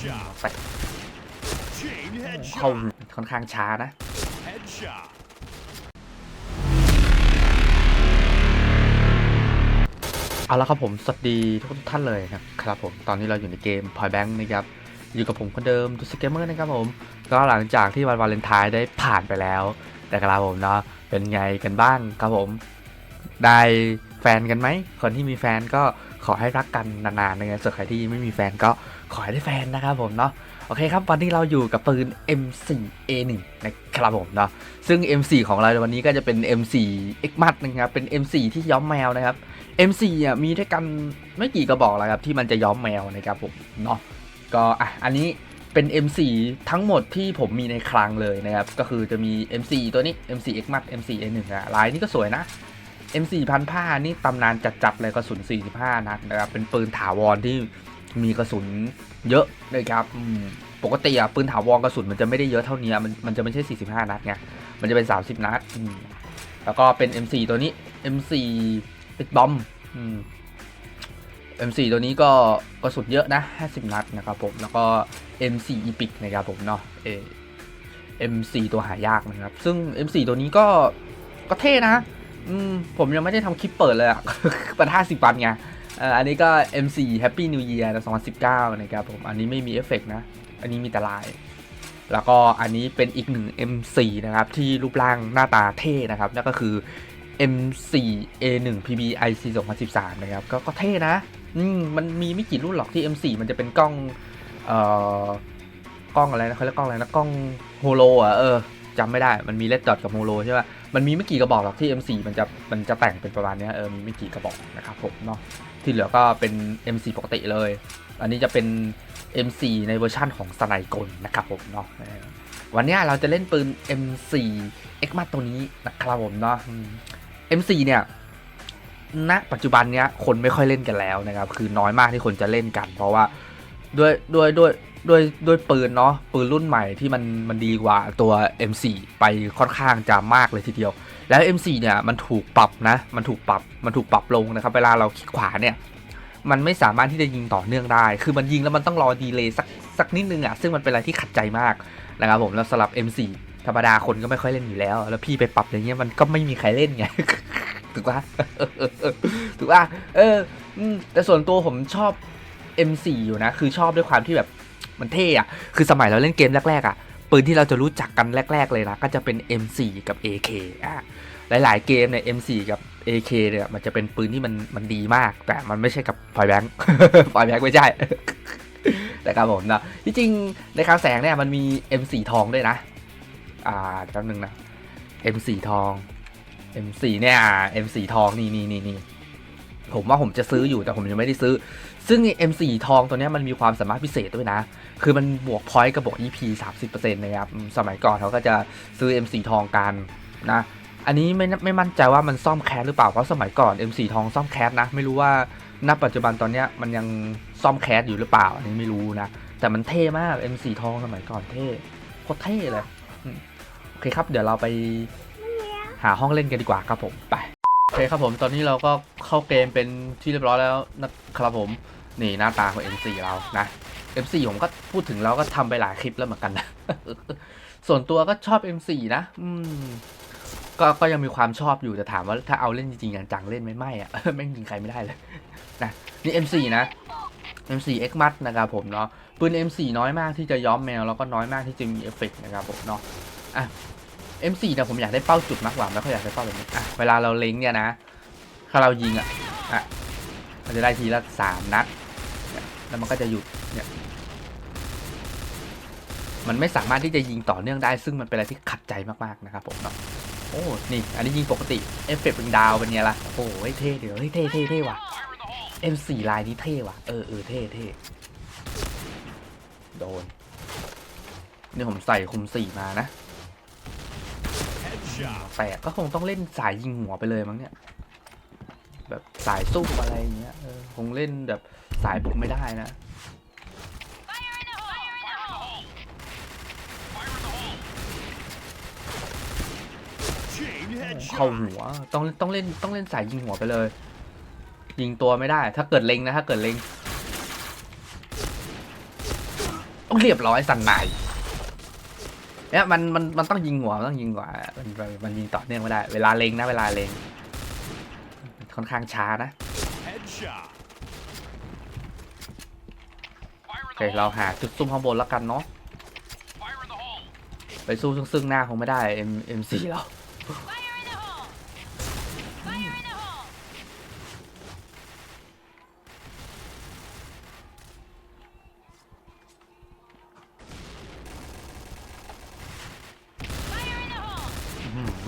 Headshot. ใส่ Chain เข้า headshot. ค่อนข้างช้านะ Headshot. เอาละครับผม สวัสดีทุกท่านเลยนะครับผม ตอนนี้เราอยู่ในเกม Point Bank นะครับ อยู่กับผมคนเดิมดูสเกมเมอร์นะครับผม ก็หลังจากที่วันวาเลนไทน์ได้ผ่านไปแล้วนะครับผมเนาะ เป็นไงกันบ้างครับผม ได้แฟนกันไหม คนที่มีแฟนก็ข อให้รักกันนานๆนะครับส่วนใครที่ไม่มีแฟนก็ขอให้ได้แฟนนะครับผมเนาะโอเคครับวันนี้เราอยู่กับปืน M4A1 นะครับผมเนาะซึ่ง M4 ของเราในวันนี้ก็จะเป็น M4 X m a x นะครับเป็น M4 ที่ย้อมแมวนะครับ M4 อะมีด้วยกันไม่กี่กระบอกแล้วครับที่มันจะย้อมแมวนะครับผมเนาะก็อะอันนี้เป็น M4 ทั้งหมดที่ผมมีในคลังเลยนะครับ ก็คือจะมี M4 ตัวนี้ M4 X m a x M4A1 อะลายนี้ก็สวยนะ M4 พันผ้านี่ตำนานจัดๆเลยกระสุน 45 นัดนะครับ เป็นปืนถาวรที่มีกระสุนเยอะนะครับปกติอะปืนถาวรกระสุนมันจะไม่ได้เยอะเท่านี้มันมันจะไม่ใช่ 45 นัดไงมันจะเป็น 30 นัดแล้วก็เป็น M4 ตัวนี้ M4 ติดบอมอ M4 ตัวนี้ก็กระสุนเยอะนะ 50 นัดนะครับผมแล้วก็ M4 Epic นะครับผมเนาะเอ M4 ตัวหายากนะครับ ซึ่ง M4 ตัวนี้ก็ก็เท่นะ อืมผมยังไม่ได้ทำคลิปเปิดเลยอะประท่าสิบวันไงเอ่ออันนี้ก็ M4 Happy New Year 2019 นะครับผม อันนี้ไม่มีเอฟเฟกต์นะ อันนี้มีแต่ลาย แล้วก็อันนี้เป็นอีกหนึ่ง M4 นะครับ ที่รูปร่างหน้าตาเท่นะครับ นั่นก็คือ M4A1 PBIC 2013 นะครับก็ก็เท่นะอืมมันมีไม่กี่รุ่นหรอกที่ M4 มันจะเป็นกล้อง เอ่อกล้องอะไรนะเขาเรียกกล้องอะไรนะกล้องโฮโลอะเออ จำไม่ได้มันมีเลดดอทกับโฮโลใช่ป่ะมันมีไม่กี่กระบอกหรอกที่ M4 มันจะมันจะแต่งเป็นประมาณนี้เออมีไม่กี่กระบอกนะครับผมเนาะที่เหลือก็เป็น M4 ปกติเลย อันนี้จะเป็น M4 ในเวอร์ชั่นของสไนกลนะครับผมเนาะวันนี้เราจะเล่นปืน M4 X m a ตัวนี้นะครับผมเนาะ M4 เนี่ยณปัจจุบันเนี้ยคนไม่ค่อยเล่นกันแล้วนะครับ คือน้อยมากที่คนจะเล่นกัน เพราะว่า ด้วยด้วยด้วยด้วยด้วยปืนเนาะปืนรุ่นใหม่ที่มันมันดีกว่าตัว M4 ไปค่อนข้างจะมากเลยทีเดียว แล้ว M4 เนี่ยมันถูกปรับนะ มันถูกปรับมันถูกปรับลงนะครับ เวลาเราคลิกขวาเนี่ยมันไม่สามารถที่จะยิงต่อเนื่องได้ คือมันยิงแล้วมันต้องรอดีเลย์สักสักนิดนึงอะ่ะซึ่งมันเป็นอะไรที่ขัดใจมากนะครับผมแล้วสำหรับ M4 ธรรมดาคนก็ไม่ค่อยเล่นอยู่แล้ว แล้วพี่ไปปรับอย่างเงี้ยมันก็ไม่มีใครเล่นไงถูกปะถูกปะเออแต่ส่วนตัวผมชอบ M4 อยู่นะ คือชอบด้วยความที่แบบมันเท่อะคือสมัยเราเล่นเกมแรกๆอะปืนที่เราจะรู้จักกันแรก ๆ เลยนะ ก็จะเป็น M4 กับ AK อะหลาย ๆ เกมเนี่ย M4 กับ AK เนี่ยมันจะเป็นปืนที่มันมันดีมาก แต่มันไม่ใช่กับพอยแบงค์พอยแบงค์ไม่ใช่แต่ครับผมนะที่จริงในคลังแสงเนี่ยมันมี M4 ทองด้วยนะ อ่าแป๊บนึงนะ M4 ทอง M4 เนี่ย M4 ทองนี่นี่นี่นี่ผมว่าผมจะซื้ออยู่แต่ผมยังไม่ได้ซื้อ ซึ่งไอ้ M4 ทองตัวนี้มันมีความสามารถพิเศษด้วยนะ คือมันบวกพอยต์กับบวก EP 30%นะครับ สมัยก่อนเขาก็จะซื้อ M4 ทองกันนะ อันนี้ไม่ไม่มั่นใจว่ามันซ่อมแคสหรือเปล่า เพราะสมัยก่อน M4 ทองซ่อมแคสนะ ไม่รู้ว่าณปัจจุบันตอนนี้มันยังซ่อมแคสอยู่หรือเปล่า อันนี้ไม่รู้นะ แต่มันเท่มาก M4 ทองสมัยก่อนเท่โคตรเท่เลย โอเคครับ เดี๋ยวเราไปหาห้องเล่นกันดีกว่าครับผม ไป โอเคครับผมตอนนี้เราก็เข้าเกมเป็นที่เรียบร้อยแล้วนะครับผมนี่หน้าตาของ M4 เรานะ M4 ผมก็พูดถึงเราก็ทำไปหลายคลิปแล้วเหมือนกันนะส่วนตัวก็ชอบ M4 นะอืมก็ก็ยังมีความชอบอยู่แต่ถามว่าถ้าเอาเล่นจริงๆจังเล่นไม่ไม่อะไม่งยิงใครไม่ได้เลยนะนี่ M4 นะ M4 X m a x นะครับผมเนาะปืน M4 น้อยมากที่จะย้อมแมวแล้วก็น้อยมากที่จะมีเอฟเฟกต์นะครับผมเนาะอะ M4 เนี่ยผมอยากได้เป้าจุดมากกว่าไม่ค่อยอยากได้เป้าแบบนี้อะเวลาเราเล็งเนี่ยนะถ้าเรายิงอะอะมันจะได้ทีละสามนัดแล้วมันก็จะหยุดเนี่ยมันไม่สามารถที่จะยิงต่อเนื่องได้ ซึ่งมันเป็นอะไรที่ขัดใจมากๆนะครับผมเนาะโอ้นี่อันนี้ยิงปกติเอฟเฟกต์เป็นดาวเป็นไงล่ะโอ้โหเฮ้ยเท่เดี๋ยวเฮ้ยเท่เท่เท่ว่ะ M4 ลายนี้เท่ว่ะเออเออเท่เท่โดนนี่ผมใส่คุมสี่มานะ แต่ก็คงต้องเล่นสายยิงหัวไปเลยมั้งเนี่ย แบบสายสู้อะไรอย่างเงี้ยคงเล่นแบบสายบุกไม่ได้นะเข้าหัวต้องต้องเล่นต้องเล่นสายยิงหัวไปเลย ยิงตัวไม่ได้ ถ้าเกิดเล็งนะถ้าเกิดเล็งต้องเรียบร้อยสันใน เนี่ยมันมันมันต้องยิงหัวมันต้องยิงหัวมันมันมันยิงต่อเนื่องไม่ได้ เวลาเล็งนะ เวลาเล็งค่อนข้างช้านะโอเคเราหาจุดซุ่มข้างบนแล้วกันเนาะไปสู้ซึ่งซึ่งหน้าคงไม่ได้ M M4 เรา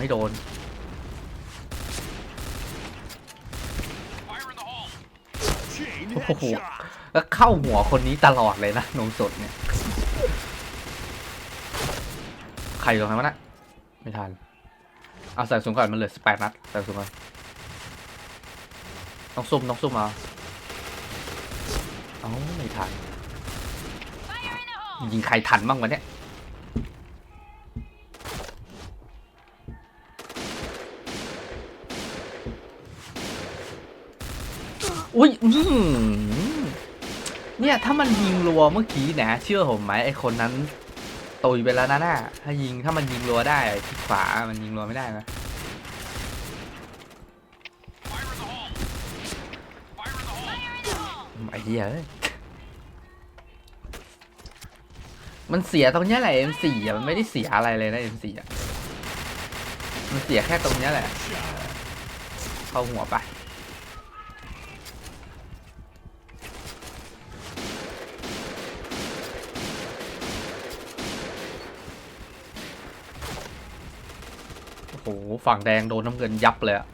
ไม่โดน Chain โอ้โห headshot. แล้วเข้าหัวคนนี้ตลอดเลยนะนมสดเนี่ย ใครตรงนั้นวะนะไม่ทัน เอาใส่สูงก่อนมันเหลือสิบแปดนัดใส่สูงก่อนต้องซุ่มต้องซุ่มเอาเอาไม่ทัน Fire in the hole! ยิงใครทันบ้างวะเนี่ย อุ้ยเนี่ยถ้ามันยิงรัวเมื่อกี้นะเชื่อผมไหมไอคนนั้นตุยไปแล้วนะน่ะถ้ายิงถ้ามันยิงรัวได้ที่ขวามันยิงรัวไม่ได้นะไอ้เหี้ยเอ้ยมันเสียตรงเนี้ยแหละ M4 อะมันไม่ได้เสียอะไรเลยนะ M4 อะมันเสียแค่ตรงเนี้ยแหละ เข้าหัวไป โอ้โห ฝั่งแดงโดนน้ำเงินยับเลยอะ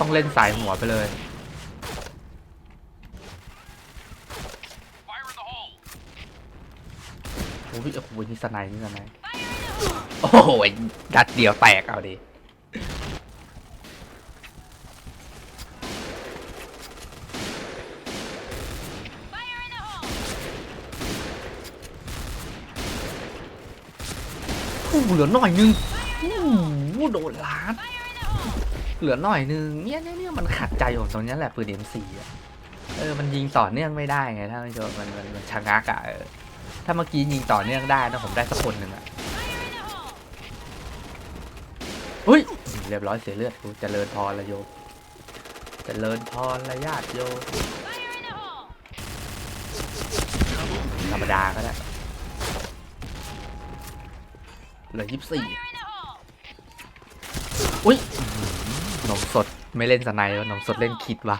ต้องเล่นสายหัวไปเลย โอ้ยโอ้โหนี่สไนนี่สไนโอ้โหดัดเดียวแตกเอาดิ Fire in the hole! โอ้โห เหลือหน่อยนึงโอ้โหโดนล้านเหลือหน่อยนึงเนี่ยเนี่ยเนี่ยมันขัดใจผมตรงนี้แหละปืน M4 อะเออมันยิงต่อเนื่องไม่ได้ไงถ้าไม่โดนมันมันมันชะงักอะเออถ้าเมื่อกี้ยิงต่อเนื่องได้นะผมได้สักคนหนึ่งอะ Fire in the hole! อุ้ยเรียบร้อยเสียเลือดกูเจริญพรละโยมเจริญพรละญาติโยมธรรมดาก็ได้ เหลือยี่สิบสี่ Fire in the hole! อุ้ยนมสดไม่เล่นสไนด์วะนมสดเล่นคิดวะ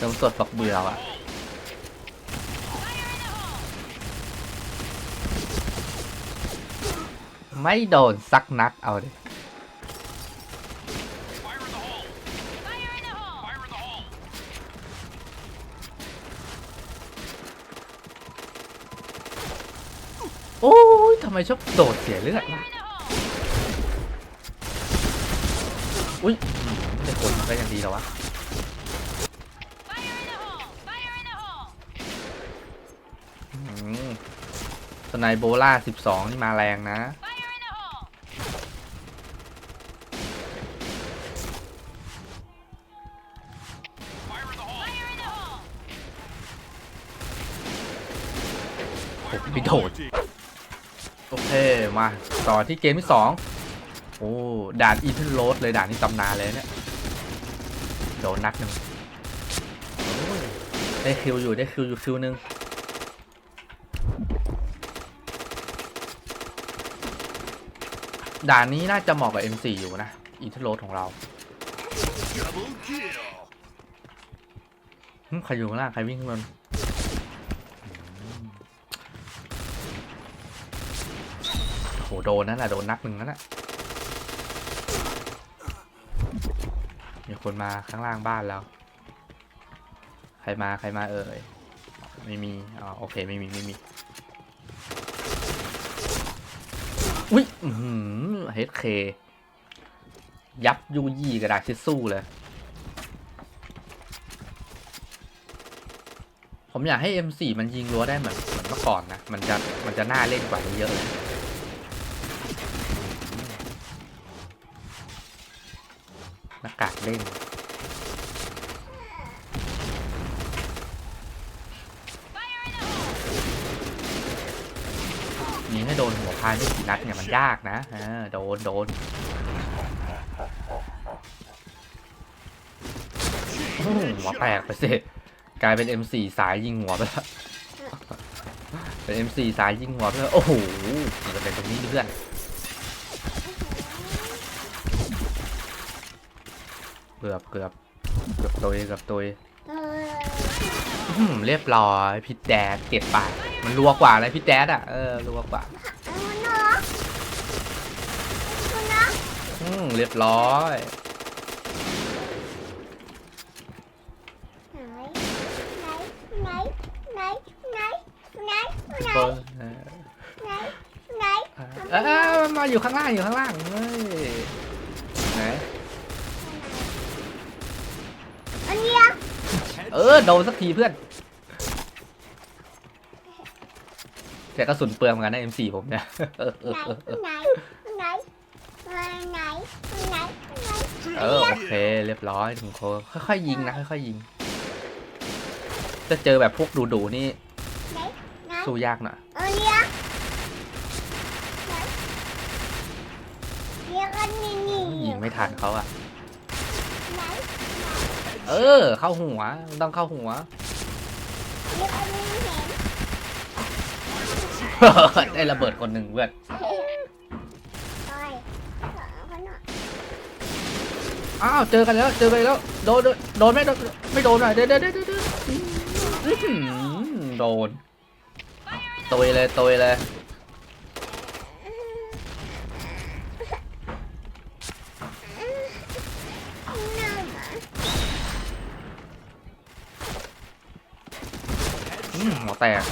นมสดบอกเบื่อว่ะไม่โดนสักนัดเอาดิ Fire in the hole! โอ้ยทำำไมชอบโดดเสียเลือดวะอุ้ยจะดนได้ยังดีแล้ววะสไนโบล่าสิบสองนี่มาแรงนะผมไม่โดด โอเค มาต่อที่เกมที่สองโอ้ด่านอีเทนโรดเลยด่านที่ตำนานเลยเนี่ยโดนนัดหนึ่งโอ้ยได้คิวอยู่ได้คิวอยู่คิวหนึ่งด่านนี้น่าจะเหมาะกับ M4 อยู่นะอีเทนโรดของเรา Double kill. หึใครอยู่ข้างล่างใครวิ่งขึ้นบน โดนนั่นแหละโดนนัดหนึ่งนั่นแหละมีคนมาข้างล่างบ้านแล้ว ใครมาใครมาเอ่ย ไม่มี อ๋อโอเคไม่มีไม่มี อุ้ยหืมเฮดเค ยับยูยี่กระดาษชิสู้เลย ผมอยากให้ M4 มันยิงรั้วได้เหมือนเหมือนมื่อก่อนนะ มันจะมันจะน่าเล่นกว่านี้เยอะเลย เล่นยิงให้โดนหัวพายไม่กี่นัดเนี่ยมันยากนะเออโดนโดนหัวแตกไปสิกลายเป็น M4 สายยิงหัวไปแล้วเป็น M4 สายยิงหัวไปแล้วโอ้โหจะเป็นตรงนี้ดิเพื่อน กือบเกือบเกือบตุยเกือบตุยเอออื้อหือเรียบร้อยพิษแดดเจ็บปากมันรัวกว่าเลยพิษแดดอะเออรัวกว่าเอาเนาะเอาเนาะอืมเรียบร้อยไหนไหนไหนไหนไหนไหนเปิ้ลเออไหนไหนเออมาอยู่ข้างล่างอยู่ข้างล่างเฮ้ยไหน อัน เนี้ยเออโดนสักทีเพื่อนแต่กระสุนเปลืองเหมือนกันนะ M4 ผมเนี่ยไหนไหนไหนไหนไหนไหนเออโอเคเรียบร้อยถึงโคค่อยๆยิงนะค่อยๆยิง จะเจอแบบพวกดูๆนี่ไหนไหนสู้ยากหน่อยอันเนี้ยไหนเรียกอันนี้นี่ยิงไม่ทันเขาอะไหน เออ เข้าหัวต้องเข้าหัวเรียกอันนี้เห็นได้ระเบิดคนหนึ่งเพื่อนโอ้ยขอเขาหน่อยอ้าวเจอกันแล้วเจอกันแล้วโดนด้วยโดนไหม่โดนไม่โดนหน่อยเดี๋ยวเดี๋ยวเดี๋ยวเดี๋ยวอื้อหือโดนตุยเลยตุยเลย น้ำ อืมหัว แตก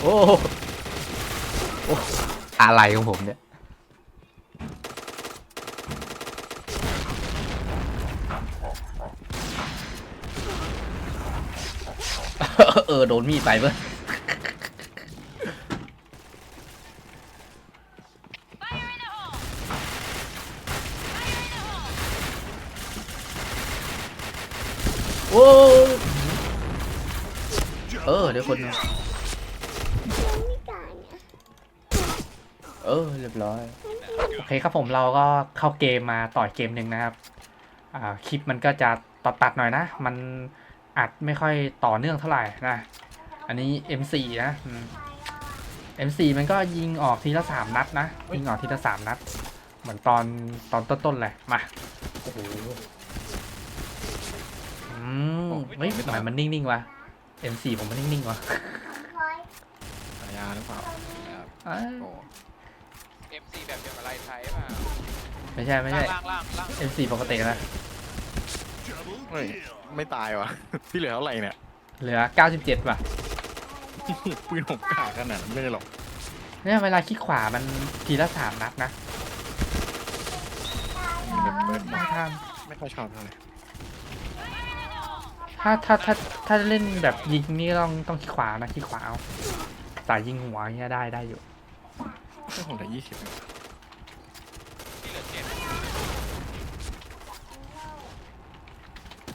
โอ้โอ้อะไรของผมเนี่ย เออ โดนมีดไปเพื่อน Fire in the hole! Fire in the hole! โอ้ เออเดี๋ยวคนหนึ่งไม่ตายเนี่ยเออเรียบร้อย โอเคครับผมเราก็เข้าเกมมาต่อยเกมหนึ่งนะครับอ่าคลิปมันก็จะตัดตัดๆหน่อยนะ มันอัดไม่ค่อยต่อเนื่องเท่าไหร่นะ อันนี้ M4 นะอืม M4 มันก็ยิงออกทีละสามนัดนะ ยิงออกทีละสามนัด เหมือนตอนตอนต้นๆเลยมาโอ้โหอืมเฮ้ยทำไมมันนิ่งๆวะ M4 ผมมันนิ่งๆวะคอยภรรยาหรือเปล่าเอ้ยโอ้ MC แบบเดียวกับไลท์ไทยเปล่าไม่ใช่ไม่ใช่ ล่างล่างล่าง M4 ปกตินะ Double เฮ้ย kill. ไม่ตายวะ พี่เหลือเท่าไหร่เนี่ย เหลือ 97ว่ะ ปืนผมกาขนาดนั้นไม่ได้หรอกเนี่ยเวลาคลิกขวามันทีละสามนัดนะเดี๋ยวเปิดไม่ทไม่ค่อยชอบเท่าไหร่ำ ถ้าถ้าถ้าถ้าเล่นแบบยิงนี่ต้องต้องคลิกขวานะคลิกขวาเอาสายยิงหัวเงี้ยได้ได้อยู่ไม่ผมเหลือยี่สิบที่เหลือเจ็ด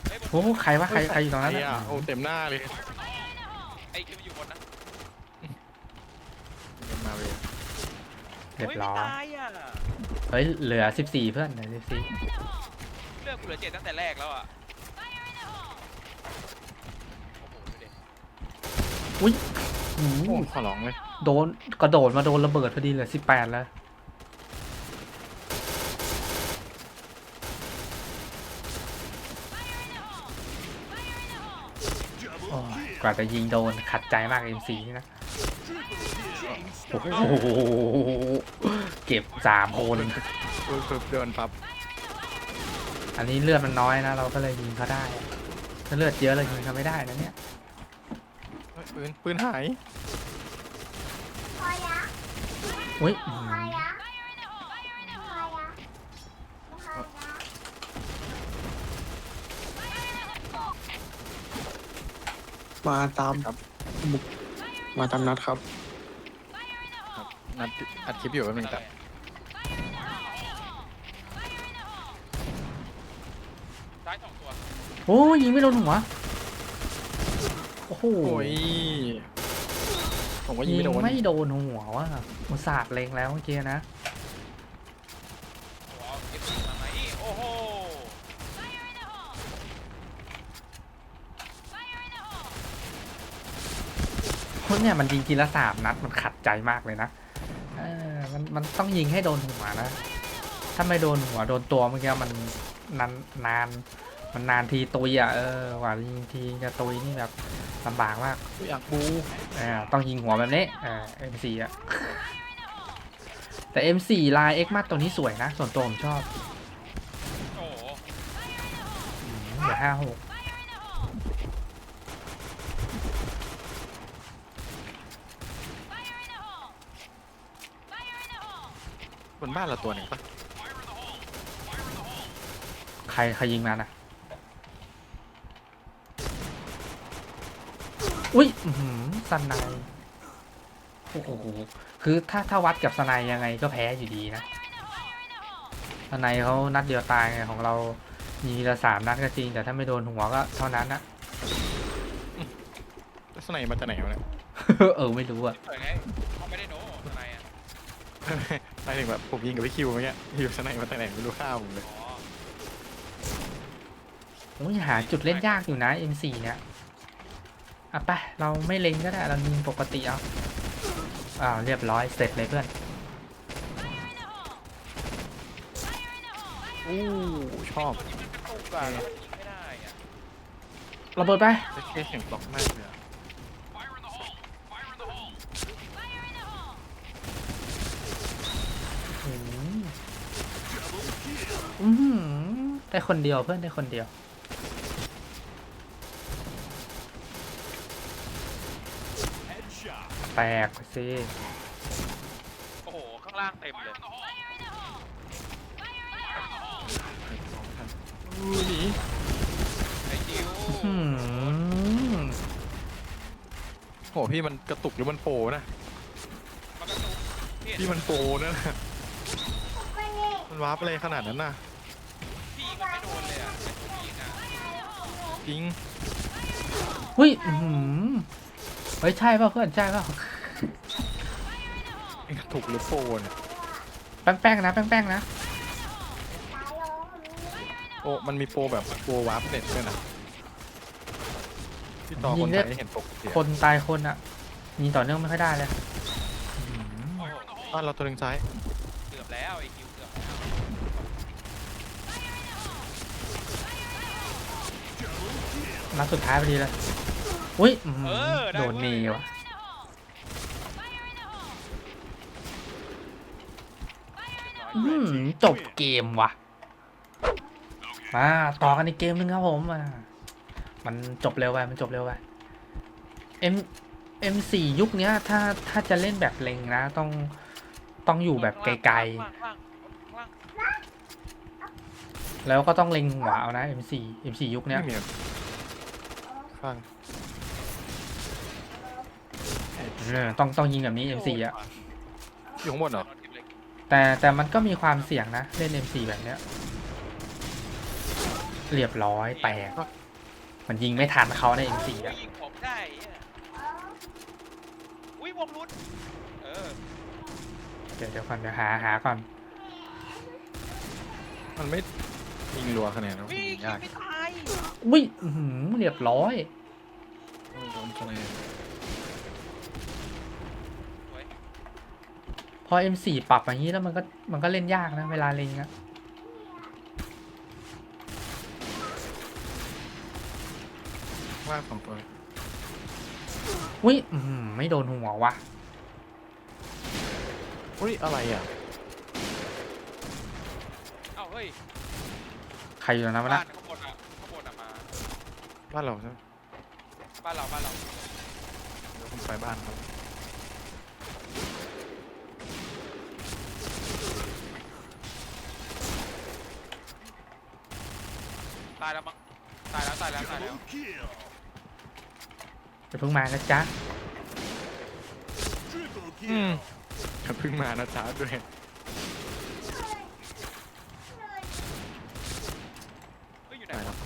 เฮ้ยบนโอ้ใครวะใครใครอยู่ตรงนั้นไอ้น่ะอะโอ้เต็มหน้าเลยไอ้คิดมันอยู่บนนะมาเลยเรียบร้อยไม่ตายอะเฮ้ยเหลือ14เพื่อนเหลือ14เรื่องกูเหลือเจ็ดตั้งแต่แรกแล้วอะ อ้โหดูดิอุ้ยหูโอ้ขอร้องเลยโดนกระโดดมาโดนระเบิดพอดีเหลือ18แล้ว Double โอ้ย kill. กว่าจะยิงโดนขัดใจมาก M4 นี่นะ Chain โอ้ sniper. โหเก็บสามคน ปึ๊บปึ๊บเดินปั๊บอันนี้เลือดมันน้อยนะ เราก็เลยยิงเขาได้ ถ้าเลือดเยอะเรายิงเขาไม่ได้นะเนี่ยเฮ้ย ปืนปืนหายคอยอะอุ้ยคอยอะคอยอะคอยอะมาตามครับบุกมาตามนัดครับครับ นัดอัดคลิปอยู่แป๊บนึงแต่ซ้ายสองตัวโอ้ยยิงไม่โดนหัว โอ้โหโอ้ยผมว่ายิยิงงไม่โดนไม่โดนหัวว่ะอุตส่าห์เล็งแล้วเมื่อกี้นะโอ้โหเอาเก็บมาไหมโอ้โหคนเนี่ยมันยิงทีละสามนัดมันขัดใจมากเลยนะเออมันมันต้องยิงให้โดนหัวนะ ถ้าไม่โดนหัวโดนตัวเมื่อกี้มันนานนาน มันนานทีตุยอะเออกว่ายิงทีจะตุยนี่แบบ ลำบากมากอยากบูอ่าต้องยิงหัวแบบนี้อ่า M4 อะ แต่ M4 ลาย X มากตัวนี้สวยนะ ส่วนตัวผมชอบโอ้โหอืมเดี๋ยวห้าหกบนบ้านเราตัวหนึ่งปะใครใครยิงมานะ อุ้ยอื้อหือสไนยโอ้โหคือถ้าถ้าวัดกับสไนยยังไงก็แพ้อยู่ดีนะสไนยเขานัดเดียวตายไงของเรายิงทีละสามนัดก็จริง แต่ถ้าไม่โดนหัวก็เท่านั้นนะลักษณะมาจากไหนวะเนี่ยเออไม่รู้อะเปิดไงเขาไม่ได้โน้ตข้างในอะหมายถึงแบบผมยิงกับพี่คิวเมื่อกี้พี่อยู่สไนมาจากไหนไม่รู้ข้าวผมเลยอ๋อโอ้ยหาจุดเล่นยากอยู่นะ M4 เนี่ย อะไปเราไม่เล็งก็ได้เรายิงปกติเอาอ้าวเรียบร้อยเสร็จเลยเพื่อนอู้ชอบตัวนี้มันกระตุกอะแล้วมันยิงไม่ได้อะระเบิดไปจะแค่เสียงตอกมากเลยอะอืมอื้อหือได้คนเดียวเพื่อนได้คนเดียว Headshot. แตกไปสิโอ้โห ข้างล่างเต็มเลยอู้หนีไอ้จิวอืมโหพี่มันกระตุกหรือมันโปนะ มันกระตุกพี่พี่มันโปนะนะมันวาร์ปอะไรขนาดนั้นน่ะพี่ยิงมันไม่โดนเลยอะไอ้ตัวยิงอะจริงหุ้ยอื้อหือเฮ้ยใช่ป่ะเพื่อนใช่ป่ะ กระตุกหรือโปเนี่ยแป้งๆนะแป้งๆนะ โอ้มันมีโปรแบบโปรวาร์ปเน็ตด้วยนะพี่ต่อยิคนงไทได้ยเห็นปกติคนตายคนอะยิงต่อเนื่องไม่ค่อยได้เลยโอ้โหบ้านเราตัวหนึ่งซ้ายเกือบแล้วไอ้คิวเกือบแล้วนัดสุดท้ายพอดีเลยอุ้ยอื้อหือโดนเนวะ อื้อหือจบเกมว่ะ มาต่อกันอีกเกมหนึงครับผมอ่ามันจบเร็วไปมันจบเร็วไป M M4 ยุคเนี้ยถ้าถ้าจะเล่นแบบเล็งนะ ต้องต้องอยู่แบบไกลข้างล่างข้างล่างๆแล้วก็ต้องเล็งหัวเอานะ M4 M4 ยุคเนี้ยไม่มีข้างเออต้องต้องยิงแบบนี้ M4 อะอยู่ข้างบนเหรอ แต่แต่มันก็มีความเสี่ยงนะ เล่น M4 แบบเนี้ย เรียบร้อยแตกมันยิงไม่ทันเขาใน M4 อะยิงผมได้อะอุ้ยวงรุดเออเดี๋ยวเดี๋ยวก่อนเดี๋ยวหาหาก่อน มันไม่ยิงรัวขนาดนั้นวิ่ยิงงยากไม่ตายอุ้ยอื้อหือเรียบร้อยโดนคะแน พอ M4 ปรับอย่างนี้แล้วมันก็มันก็เล่นยากนะ เวลาเล็งอะว่าของตัวอุ้ยอื้อหือไม่โดนหัววะอุ้ยอะไรอะเอ้าเฮ้ยใครอยู่ตรงนั้นวะบ้านะนข้างบนอะข้างบนอะมาบ้านเราใช่ไหมบ้านเราบ้านเราเดี๋ยวผมไปบ้านครับ ตายแล้วมั้งตายแล้วตายแล้วตายแล้ว Double kill. จะเพิ่งมานะจ๊ะ Triple อืม kill. เพิ่งมานะจ๊ะด้วยเฮ้ยอยู่ไหนไปครัวะบ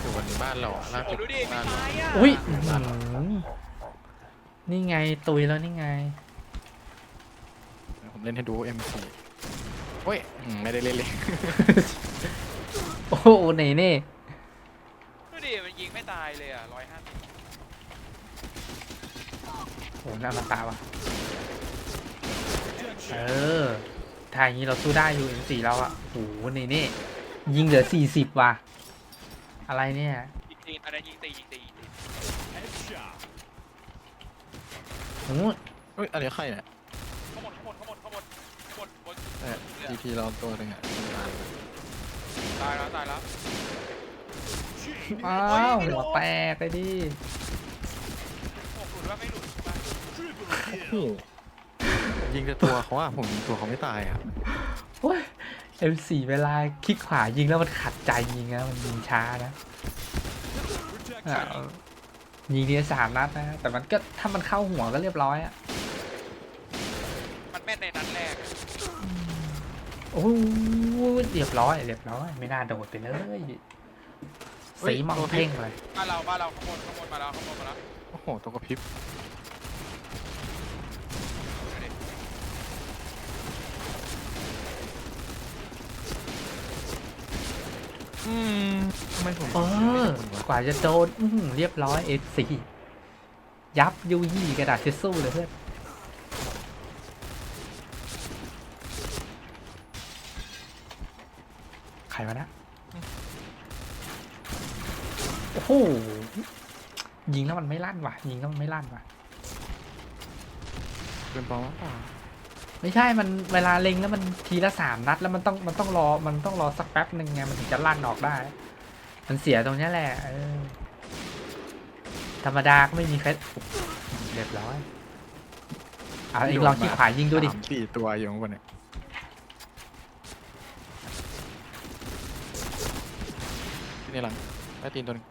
อยู่วันนี้บ้านเราล่าโอ้สุดดูดิไม่บ้านเราตายอะอุ้ยอื้อหือนี่ไงตุยแล้วนี่ไง ผมเล่นให้ดู M4 โอ้ยอืมไม่ได้เล่นเลย โอ้โหไหนนี่ดูดิมันยิงไม่ตายเลยอะร้อยห้าสิบโอ้หน้ามาตาว่ะ เออถ้าอย่างนี้เราสู้ได้อยู่ M4 เราอะโอ้โหนี่นี่ยิงเหลือ40ว่ะ อะไรเนี่ย ยิงตีนอันนั้นยิงตียิงตียิงตี Headshot. โอ้โหเฮ้ยอันนี้ใครเนี่ยข้างบนข้างบนข้างบนข้างบนข้างบนบนเออ GP เราตัวหนึงอะทำงาน ตายแล้วตายแล้วอ้าวหัวแตกเลยดิโอ้หลุดว่าไม่หลุดมา Triple โอ้ kill. ผมยิงแต่ตัวเขาอะผมยิงตัวเขาไม่ตายอะโอ้ย M4 เวลาคลิกขวายิงแล้วมันขัดใจยิงนะมันยิงช้านะอะ Protection. ยิงทีละสามนัดนะแต่มันก็ถ้ามันเข้าหัวก็เรียบร้อยอะ มันแม่นในนัดแรกอะ โอ้ยเรียบร้อยเรียบร้อย ไม่น่าโดดไปเลยสีมองเพ่งเลยบ้านเราบ้านเราข้างบนข้างบนมาแล้วข้างบนมาแล้วโอ้โหตัวกระพริบดูดิอืมทำไมผมเออกว่าจะโดนอื้อหือเรียบร้อย S4 ยับยูยี่กระดาษทิชชู่เลยเพื่อน ใคร วะนะโอ้โหยิงแล้วมันไม่ลั่นว่ะ ยิงแล้วมันไม่ลั่นว่ะ เป็นปอมหรือเปล่าไม่ใช่ มันเวลาเล็งแล้วมันทีละสามนัด แล้วมันต้องมันต้องรอ มันต้องรอสักแป๊บหนึ่งไงมันถึงจะลั่นออกได้ มันเสียตรงเนี้ยแหละเออธรรมดาก็ไม่มีใครเรียบร้อยเอาเองลองขี้ขวายิงดูดิ สามสี่ตัวอยู่ข้างบนเนี่ย ที่นี่หลังใต้ตีนตัวหนึง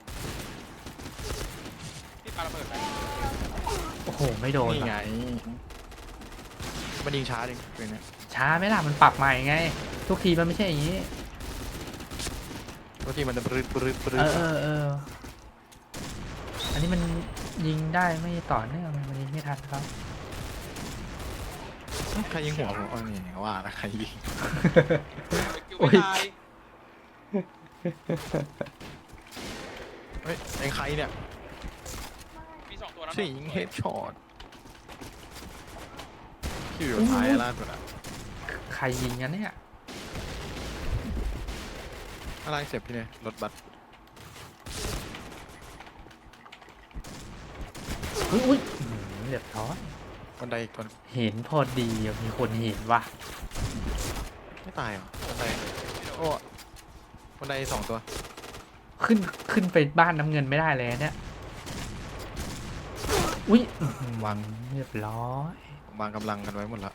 ที่ปาระเบิดไปโอ้โห ไม่โดนนี่ว่ะไง มันยิงช้าจริงปืนเนี่ยช้าไหมล่ะมันปรับใหม่ไง ทุกทีมันไม่ใช่อย่างนี้ บางทีมันจะปรึดปรึดปรึเอดอเออเอออันนี้มันยิงได้ไม่ต่อเนื่องมันยิงไม่ทันครับ ใครยิงหัวผมอ๋อนี่ว่าแล้วใครยิงคิวโอ้ไม่ยตาย เฮ้ยไอ้ใครเนี่ยมีสองตัวนะใช่ยิงเฮดช็อตที่อยู่ท้ายล่าสุดอะใครยิงกันเนี่ย อะไรเสียบพี่เนี่ยรถบัสอุ้ยอุ้ยอื้อหือเรียบร้อยบันไดอีกตัวหนึ่งเห็นพอดีอะมีคนเห็นว่ะไม่ตายเหรอบันไดโอ้ บันไดสองตัว ขึ้นขึ้นไปบ้านน้ำเงินไม่ได้เลยอันเนี่ย อุ้ยอื้อหือวางเรียบร้อยวางกำลังกันไว้หมดละ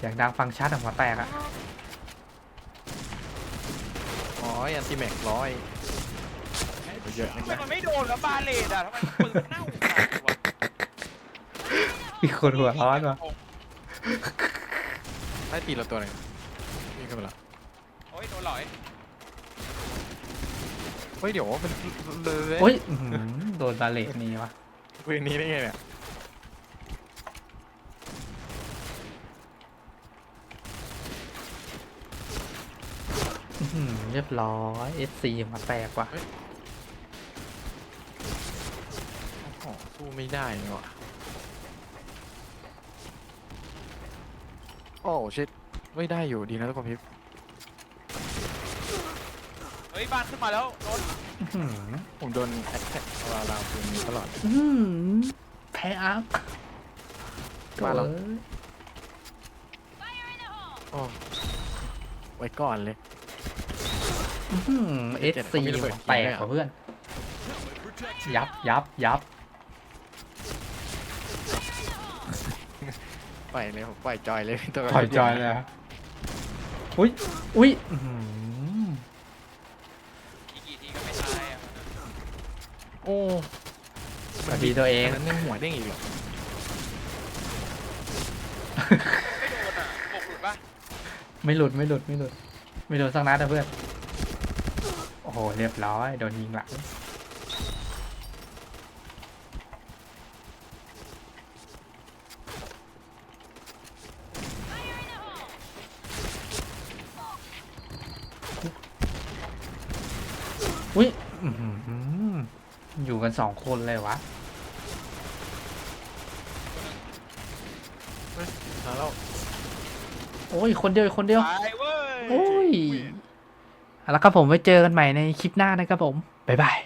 อย่างดังฟังชัดอะหัวแตกอะอ๋อแอนติแม็กร้อยเยอะทำไมนะมันไม่โดนแล้วบาเลตอะทำไมปืนมันเน่าขนาดนี้วะมีคนหัวร้อนว่ะใต้ตีนเราตัวหนึ่งนี่ขึ้นไปละ โอ้ยโดนหลอย เฮ้ยเดี๋ยวเป็นเลยโอ้ยอื้อหือโดนบาเลตนี่วะปืนนี้ได้ไงเนี่ยอื้อหือเรียบร้อย SC หัวแตกว่ะโอ้โหสู้ไม่ได้นี่หว่ะโอ้ชิดไม่ได้อยู่ดีนะทุกคนพิบ เฮ้ยบ้านขึ้นมาแล้วโดนอื้อหือผมโดนแอคแท็กเวลาปืนนี้ตลอด อื้อหือแพ้อัพมาแล้วโถ่ Fire in the hole! โอ้ไว้ก่อนเลย อื้อหือ SC หัวแตกกว่าเพื่อน Helmet protection. ยับยับยับปล่อยเลยผมปล่อยจอยเลยตัวถอยจอยเลยครับอุ้ยอุ้ยอื้อหือ อีกกี่ทีก็ไม่ตายอะ โอ้สวัสดีตัวเองนนั้นยังหัวเด้งอีกเหรอไม่โดนอะบอกหลุดปะไม่หลุดไม่หลุดไม่หลุด ไม่โดนสักนัดนะเพื่อน โอ้โห เรียบร้อย โดนยิงหลังอุ้ยอื้อหือ อยู่กันสองคนเลยวะมาแล้วโอ้ย คนเดียวอีกคนเดียว ตายเว้ย โอ้ยเอาละครับผมไว้เจอกันใหม่ในคลิปหน้านะครับผม บ๊ายบาย